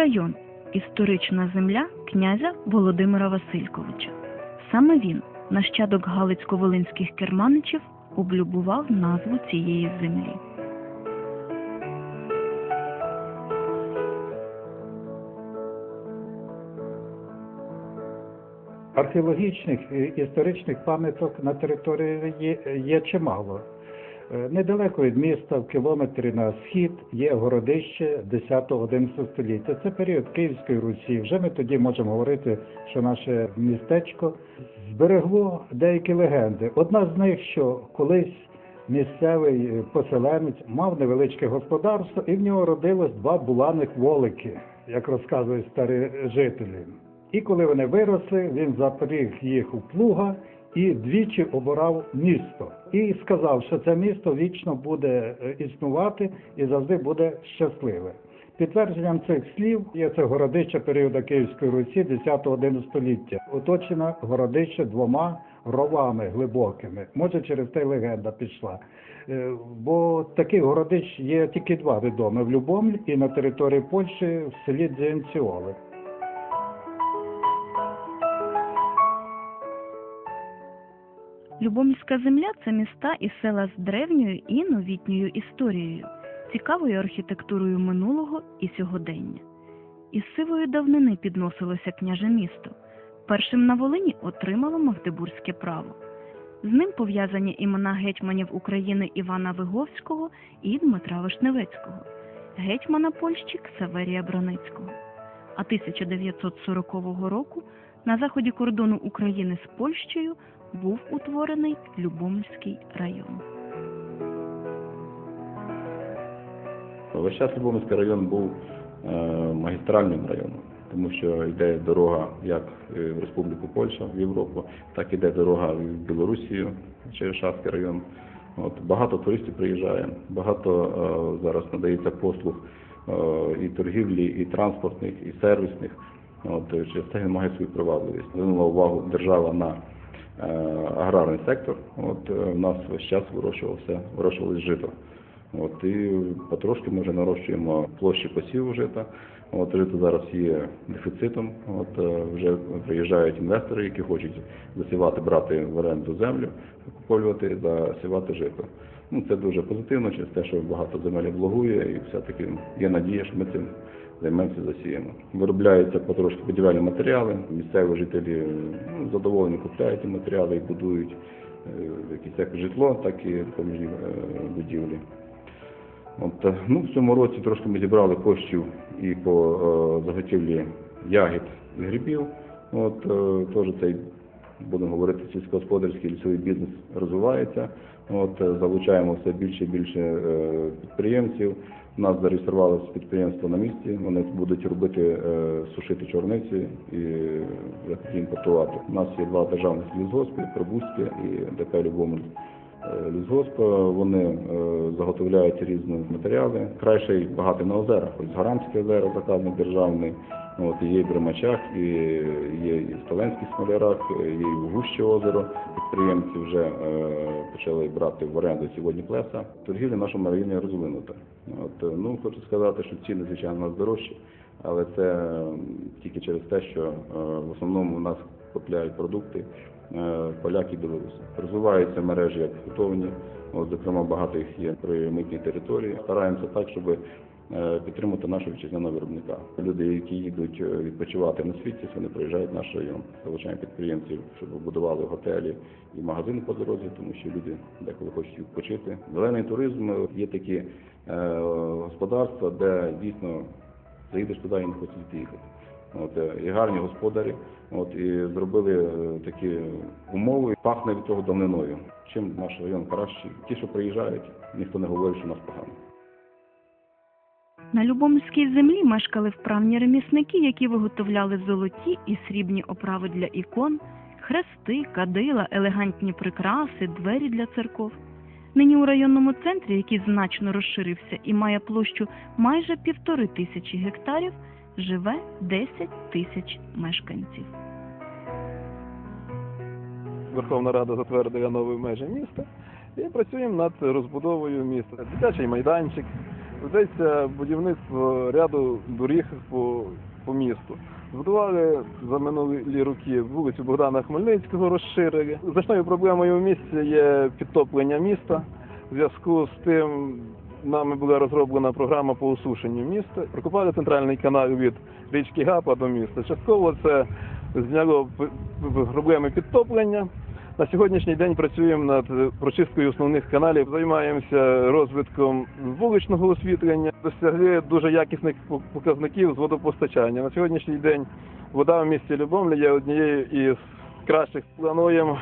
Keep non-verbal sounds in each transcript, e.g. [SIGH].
Район історична земля князя Володимира Васильковича. Саме він, нащадок галицько-волинських керманичів, облюбував назву цієї землі. Археологічних і історичних пам'яток на території є, є чимало. Е, Недалеко від міста, в кілометрі на схід, є городище 10-11 століття. Це період Київської Русі. Вже ми тоді можемо говорити, що наше містечко зберегло деякі легенди. Одна з них, що колись місцевий е, поселенець мав невеличке господарство, і в нього родилось два буланих волики, як розказують старі жителі. І коли вони виросли, він запріг їх у плуга і двічі обирав місто. І сказав, що це місто вічно буде е, існувати і завжди буде щасливе. Підтвердженням цих слів є це городище періоду Київської Русі 10-11 століття. Оточено городище двома ровами глибокими. Може, через те легенда пішла. Е, Бо таких городищ є тільки два відомі в Любомль і на території Польщі в селі Дзянціоли. Любомльська земля це міста і села з древньою і новітньою історією, цікавою архітектурою минулого і сьогодення. Із сивої давнини підносилося княже місто. Першим на Волині отримало Магдебурзьке право. З ним пов'язані імена гетьманів України Івана Виговського і Дмитра Вишневецького, гетьмана Польщі Ксаверія Браницького. А 1940 року на заході кордону України з Польщею був утворений Любомльський район. Весь час Любомирський район був е, магістральним районом, тому що йде дорога як в Республіку Польща, в Європу, так іде дорога в Білорусію через Шацький район. От, багато туристів приїжджає, багато е, зараз надається послуг е, і торгівлі, і транспортних, і сервісних. От, через це він має свою привабливість. Звернула увагу держава на аграрний сектор. От, е, в нас весь час вирощувався, вирощувалось жито. От, і потрошки ми вже нарощуємо площі посіву жита. От, жито зараз є дефіцитом. От, е, вже приїжджають інвестори, які хочуть засівати, брати в оренду землю, куповувати, засівати жито. Ну, це дуже позитивно через те, що багато земель облагує, і все-таки є надія, що ми цим займемося, засіємо. Виробляються потрошки будівельні матеріали. Місцеві жителі ну, задоволені купляють ті матеріали і будують е, якісь як житло, так і допоміжні е, будівлі. От, е, ну, в цьому році трошки ми зібрали коштів і по е, заготівлі ягід і грибів. От, е, теж цей, будемо говорити, сільськогосподарський лісовий бізнес розвивається. От, е, залучаємо все більше і більше е, підприємців. У нас зареєструвалося підприємство на місці. Вони будуть робити е, сушити чорниці і вже імпортувати. У нас є два державних лісгоспи, Прибузьке і ДП Любомль. Е, Лісгосп, е, вони е, заготовляють різні матеріали. Краще й багато на озерах. Ось Гарамське озеро заказник державний, от, є і в Бримачах, і є і в Сталенських смолярах, є і в Гуще озеро. Підприємці вже е, почали брати в оренду сьогодні плеса. Торгівля в нашому районі розвинута. От, е, ну, хочу сказати, що ціни, звичайно, у нас дорожчі, але це е, тільки через те, що е, в основному у нас купляють продукти е, поляки і білоруси. Розвиваються мережі як футовні, от, зокрема багато їх є при митній території. Стараємося так, щоб е, підтримати нашого вітчизняного виробника. Люди, які їдуть е, відпочивати на світі, вони приїжджають в наш район. Залучаємо підприємців, щоб будували готелі і магазини по дорозі, тому що люди деколи хочуть відпочити. Зелений туризм е, є такі е, господарства, де дійсно заїдеш туди і не звідти їхати. От, е, і гарні господарі, от, і зробили е, такі умови, пахне від того давниною. Чим наш район кращий? Ті, що приїжджають, ніхто не говорить, що нас погано. На Любомльській землі мешкали вправні ремісники, які виготовляли золоті і срібні оправи для ікон, хрести, кадила, елегантні прикраси, двері для церков. Нині у районному центрі, який значно розширився і має площу майже півтори тисячі гектарів, живе 10 тисяч мешканців. Верховна Рада затвердила нові межі міста і працюємо над розбудовою міста. Дитячий майданчик, Ведеться будівництво ряду доріг по, по місту. Збудували за минулі роки вулицю Богдана Хмельницького, розширили. Значною проблемою в місті є підтоплення міста. В зв'язку з тим нами була розроблена програма по осушенню міста. Прокопали центральний канал від річки Гапа до міста. Частково це зняло проблеми підтоплення. На сьогоднішній день працюємо над прочисткою основних каналів, займаємося розвитком вуличного освітлення, досягли дуже якісних показників з водопостачання. На сьогоднішній день вода в місті Любомлі є однією із кращих. Плануємо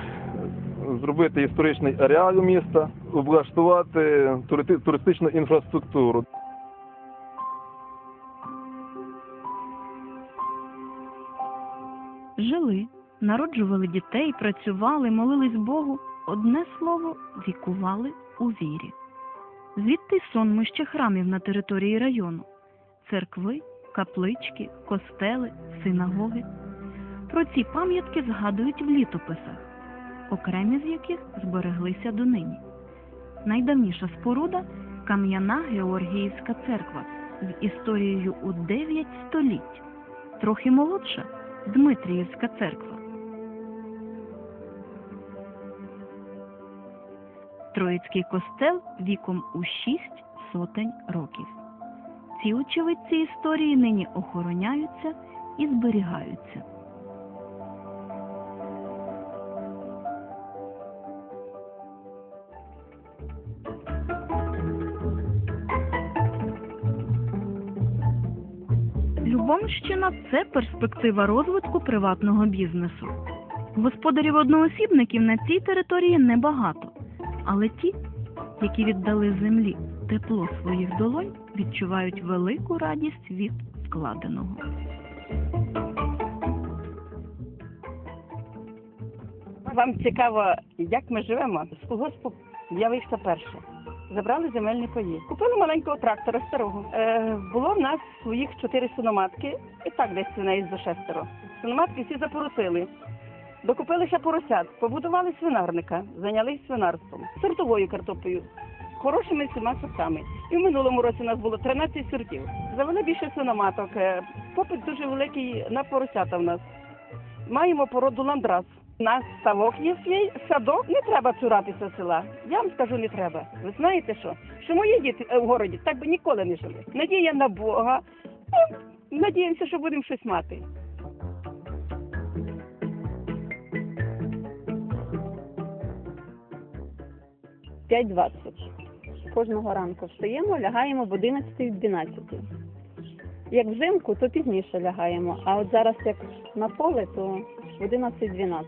зробити історичний ареал міста, облаштувати туристичну інфраструктуру. Жили, народжували дітей, працювали, молились Богу. Одне слово, вікували у вірі. Звідти й сонми ще храмів на території району. Церкви, каплички, костели, синагоги. Про ці пам'ятки згадують в літописах, окремі з яких збереглися донині. Найдавніша споруда кам'яна Георгіївська церква з історією у 9 століть. Трохи молодша Дмитріївська церква. Троїцький костел віком у шість сотень років. Ці очевидці історії нині охороняються і зберігаються. Любомщина це перспектива розвитку приватного бізнесу. Господарів одноосібників на цій території небагато, але ті, які віддали землі тепло своїх долонь, відчувають велику радість від вкладеного. Вам цікаво, як ми живемо? З колгоспу перше. Забрали земельні паї. Купили маленького трактора старого. Е, було в нас своїх чотири свиноматки, і так десь свиней до шестеро. Свиноматки всі запоросили. Докупили ще поросят, побудували свинарника, зайнялись свинарством, сортовою картоплею, хорошими всіма сортами. І в минулому році у нас було 13 сортів. Завели більше свиноматок. Е, Попит дуже великий на поросята в нас. Маємо породу ландрас. Нас ставок є свій, садок. Не треба цуратися села. Я вам скажу, не треба. Ви знаєте що? Що мої діти е, в городі так би ніколи не жили. Надія на Бога. Ну, надіємося, що будемо щось мати. П'ять двадцять. Кожного ранку встаємо, лягаємо в 11-12. Як взимку, то пізніше лягаємо, а от зараз як на поле, то в 11-12.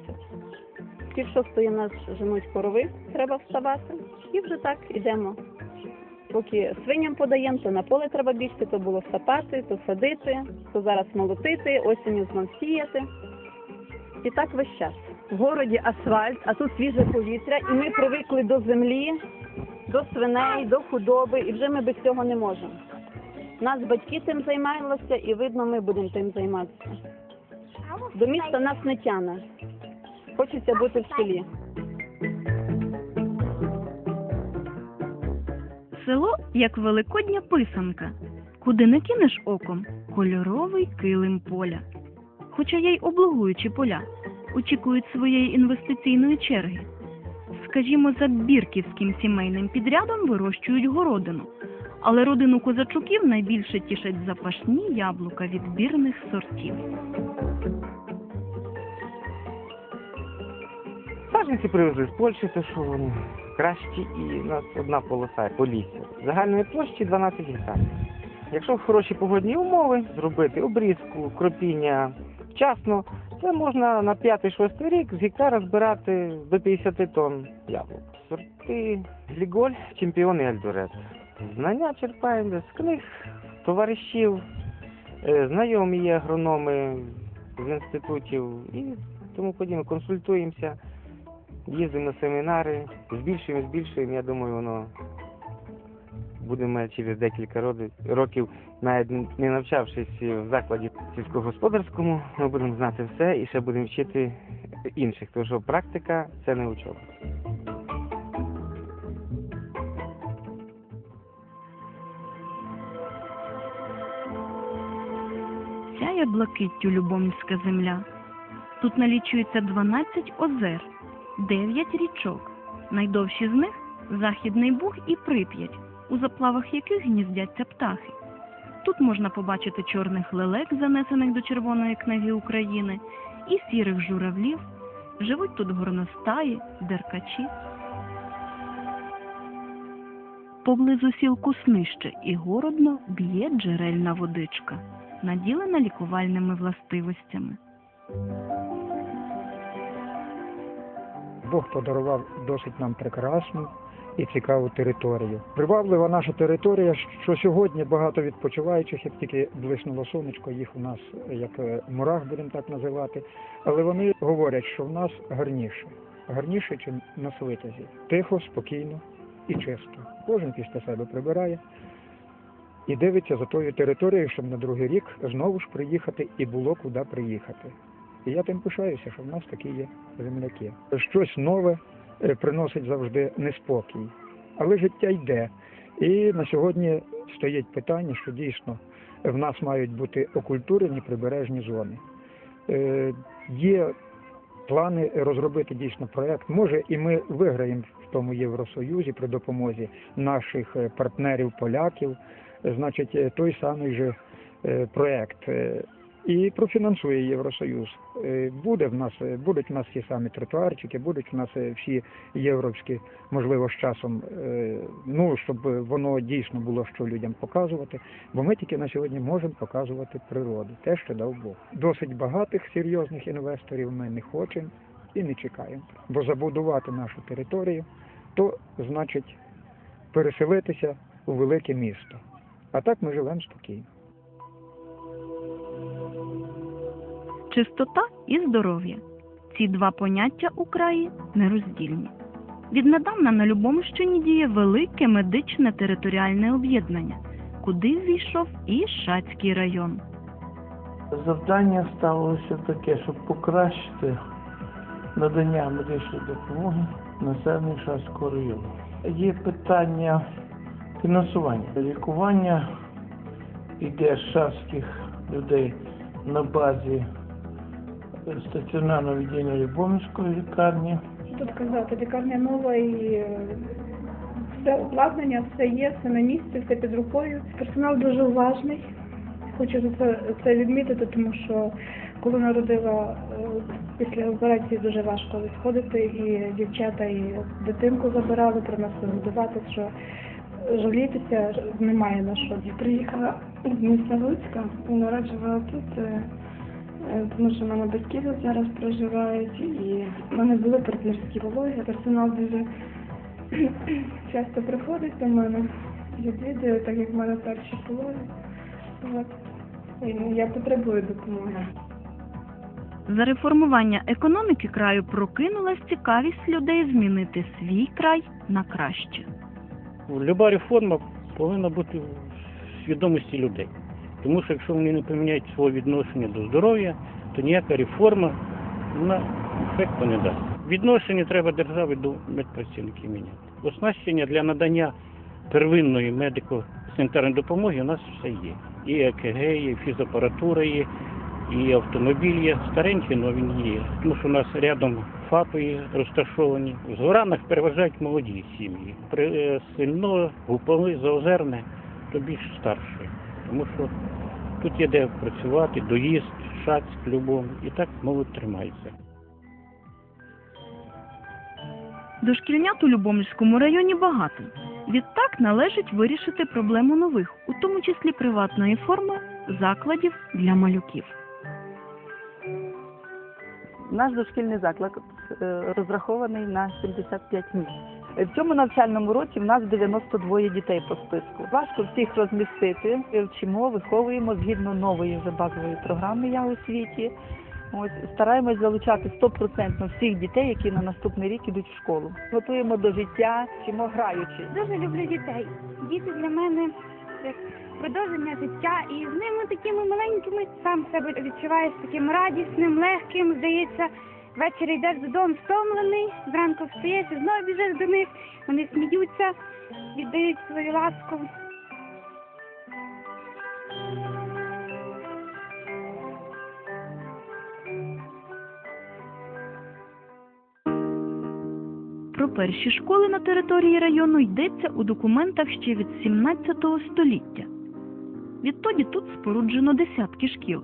Пів шостої нас женуть корови, треба вставати. І вже так ідемо. Поки свиням подаємо, то на поле треба бігти, то було сапати, то садити, то зараз молотити, осінню знов сіяти. І так весь час. В городі асфальт, а тут свіже повітря, і ми привикли до землі, до свиней, до худоби, і вже ми без цього не можемо. Нас батьки тим займалися, і видно, ми будемо тим займатися. До міста нас не тяне. Хочеться бути в селі. Село як великодня писанка. Куди не кинеш оком кольоровий килим поля. Хоча є й облугуючі поля, очікують своєї інвестиційної черги. Скажімо, за бірківським сімейним підрядом вирощують городину, але родину козачуків найбільше тішать запашні яблука відбірних сортів. Саджанці привезли з Польщі, то що вони кращі, і у нас одна полоса полісся. Загальної площі 12 гектарів. Якщо хороші погодні умови зробити обрізку, кропіння вчасно, це можна на 5-6 рік з гектара збирати до 50 тонн яблук. Сорти Гліголь, чемпіон і Альдорет. Знання черпаємо з книг, товаришів, е, знайомі є агрономи з інститутів і тому подібне. Консультуємося їздимо на семінари, збільшуємо, збільшуємо. Я думаю, воно будемо через декілька років, навіть не навчавшись в закладі сільськогосподарському, ми будемо знати все і ще будемо вчити інших, тому що практика це не учоба. Сяє блакиттю Любомльська земля. Тут налічується 12 озер, 9 річок. Найдовші з них Західний Буг і Прип'ять, у заплавах яких гніздяться птахи. Тут можна побачити чорних лелек, занесених до Червоної книги України, і сірих журавлів. Живуть тут горностаї, деркачі. Поблизу сіл Куснище і Городно б'є джерельна водичка, наділена лікувальними властивостями. Бог подарував досить нам прекрасну і цікаву територію. Приваблива наша територія, що сьогодні багато відпочиваючих, як тільки блиснуло сонечко, їх у нас як е, мурах, будемо так називати. Але вони говорять, що в нас гарніше, гарніше, ніж на Свитязі. Тихо, спокійно і чисто. Кожен після себе прибирає і дивиться за тою територією, щоб на другий рік знову ж приїхати і було куди приїхати. І я тим пишаюся, що в нас такі є земляки. Щось нове е, приносить завжди неспокій. Але життя йде. І на сьогодні стоїть питання, що дійсно в нас мають бути окультурені прибережні зони. Е, Є плани розробити дійсно проект. Може, і ми виграємо в тому Євросоюзі при допомозі наших е, партнерів поляків. Значить, е, той самий же е, проект. е, і профінансує Євросоюз. Буде в нас, будуть в нас ті самі тротуарчики, будуть в нас всі європські, можливо, з часом, ну щоб воно дійсно було що людям показувати. Бо ми тільки на сьогодні можемо показувати природу, те, що дав Бог. Досить багатих серйозних інвесторів ми не хочемо і не чекаємо. Бо забудувати нашу територію, то значить переселитися у велике місто. А так ми живемо спокійно. Чистота і здоров'я ці два поняття у краї нероздільні. Віднедавна на Любомщині діє велике медичне територіальне об'єднання, куди ввійшов і Шацький район. Завдання ставилося таке, щоб покращити надання медичної допомоги населенню Шацького району. Є питання фінансування. Лікування йде з шацьких людей на базі стаціонарного відділення Любомирської лікарні. Тут казати, лікарня нова і е, все обладнання, все є, все на місці, все під рукою. Персонал дуже уважний. Хочу це, це відмітити, тому що коли народила е, після операції дуже важко відходити, і дівчата і дитинку забирали, принесли годувати, що жалітися немає на що. Приїхала з міста Луцька народжувала тут, е, е, тому що в мене батьки тут зараз проживають, і в мене були партнерські пологи. Персонал дуже [CLEARS THROAT] часто приходить до мене, відвідує, так як в мене перші пологи. Я потребую допомоги. За реформування економіки краю прокинулась цікавість людей змінити свій край на краще. Люба реформа повинна бути в свідомості людей. Тому що якщо вони не поміняють своє відношення до здоров'я, то ніяка реформа вона ефекту не дасть. Відношення треба держави до медпрацівників міняти. Оснащення для надання первинної медико-санітарної допомоги у нас все є. І ЕКГ, і фізапаратура є, і автомобіль є. Старенький, але він є. Тому що у нас рядом ФАПи розташовані. В Згоранах переважають молоді сім'ї. При е, Сильно, Гупови, Заозерне, то більш старші. Тому що тут є де працювати, доїзд, шаць, любов. І так молодь тримається. Дошкільнят у Любомльському районі багато. Відтак належить вирішити проблему нових, у тому числі приватної форми закладів для малюків. Наш дошкільний заклад розрахований на 75 місць. В цьому навчальному році в нас 92 дітей по списку. Важко всіх розмістити. Вчимо, виховуємо згідно нової вже базової програми Я у світі. Ось стараємось залучати 100% всіх дітей, які на наступний рік ідуть в школу. Готуємо до життя, вчимо граючи. Дуже люблю дітей. Діти для мене як продовження життя, і з ними такими маленькими сам себе відчуваєш таким радісним, легким. Здається, Ввечері йдеш додому втомлений, зранку встаєш і знову біжиш до них, вони сміються, віддають свою ласку. Про перші школи на території району йдеться у документах ще від 17 століття. Відтоді тут споруджено десятки шкіл.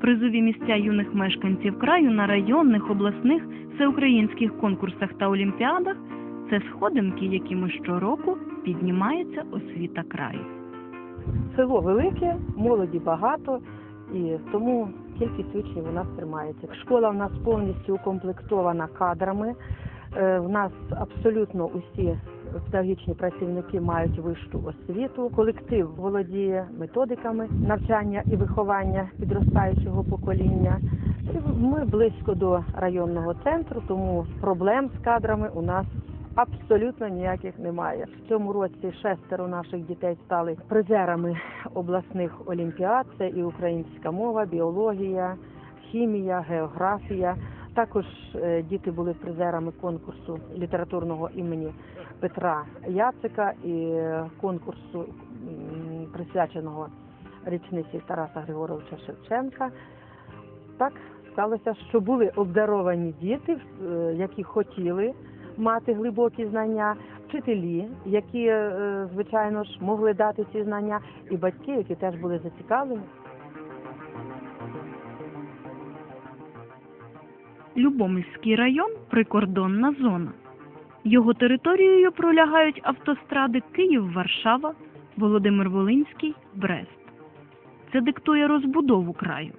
Призові місця юних мешканців краю на районних, обласних, всеукраїнських конкурсах та олімпіадах це сходинки, якими щороку піднімається освіта краю. Село велике, молоді багато, і тому кількість учнів у нас тримається. Школа в нас повністю укомплектована кадрами. Е, В нас абсолютно усі педагогічні працівники мають вищу освіту. Колектив володіє методиками навчання і виховання підростаючого покоління. Ми близько до районного центру, тому проблем з кадрами у нас абсолютно ніяких немає. В цьому році шестеро наших дітей стали призерами обласних олімпіад. Це і українська мова, біологія, хімія, географія. Також е, діти були призерами конкурсу літературного імені Петра Яцика і конкурсу присвяченого річниці Тараса Григоровича Шевченка. Так сталося, що були обдаровані діти, е, які хотіли мати глибокі знання, вчителі, які, е, звичайно ж, могли дати ці знання, і батьки, які теж були зацікавлені. Любомльський район прикордонна зона. Його територією пролягають автостради Київ-Варшава, Володимир-Волинський, Брест. Це диктує розбудову краю.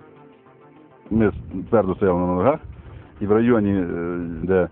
Ми твердо стояли на ногах, і в районі, е, де